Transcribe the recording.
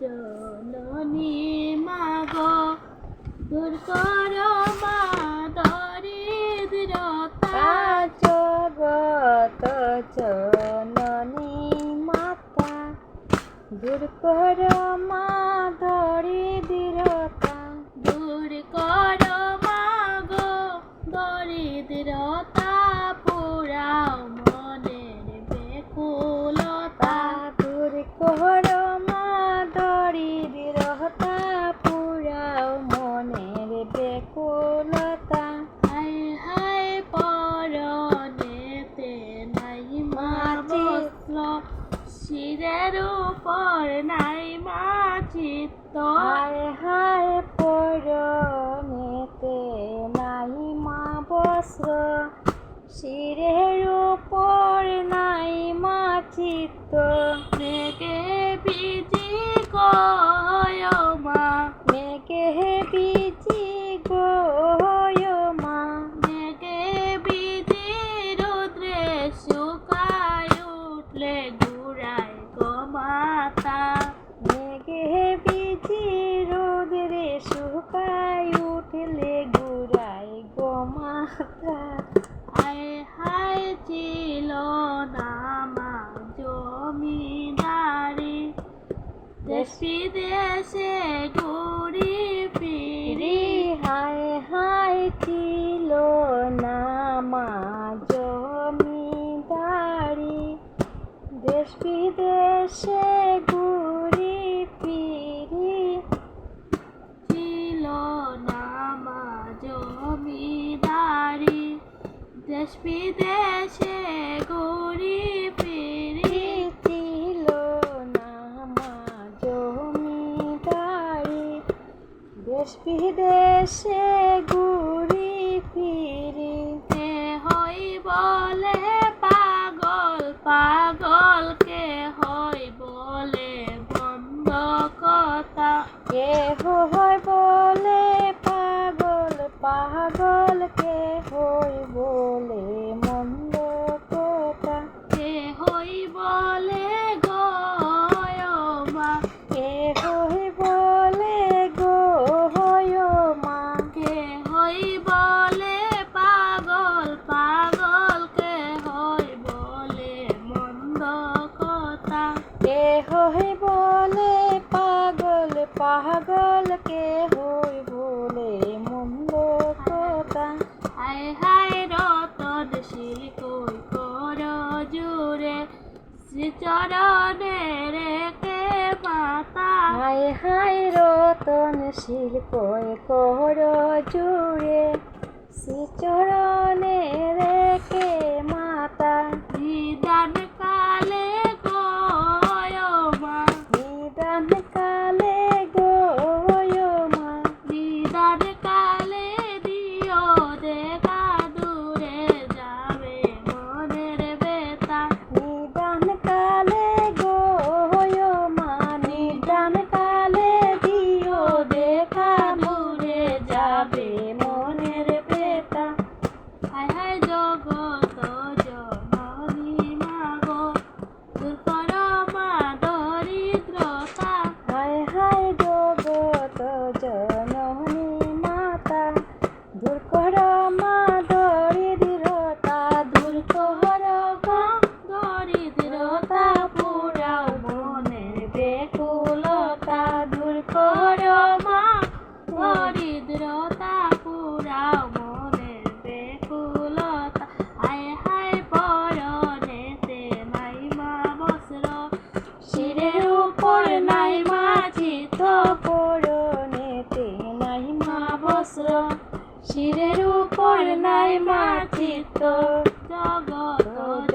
জননী মাগ দূর কর মা দরিদ্রতা। জগত জননী মাতা দূর কর মা শিরের উপর নাই মা চিত্ত। হায় হায় বিদেশে ঘুরি ফিরি। হায় হায় ছিল নামা জমিদারি দেশ বিদেশে ঘুরি ফিরি। ছিল নামা জমিদারি দেশ বিদেশে Espírito chegou. চলে পাগল পাগল কে হই বলে মন্দ কথা? হায় হায় রত শিল কই কর জুরে জুড়ে শ্রীচরণে কে পাতা হায় হায় রতন শিল কই কর জুরে জুড়ে শ্রীচরণে কে মা উপর নাই মাচিত জগত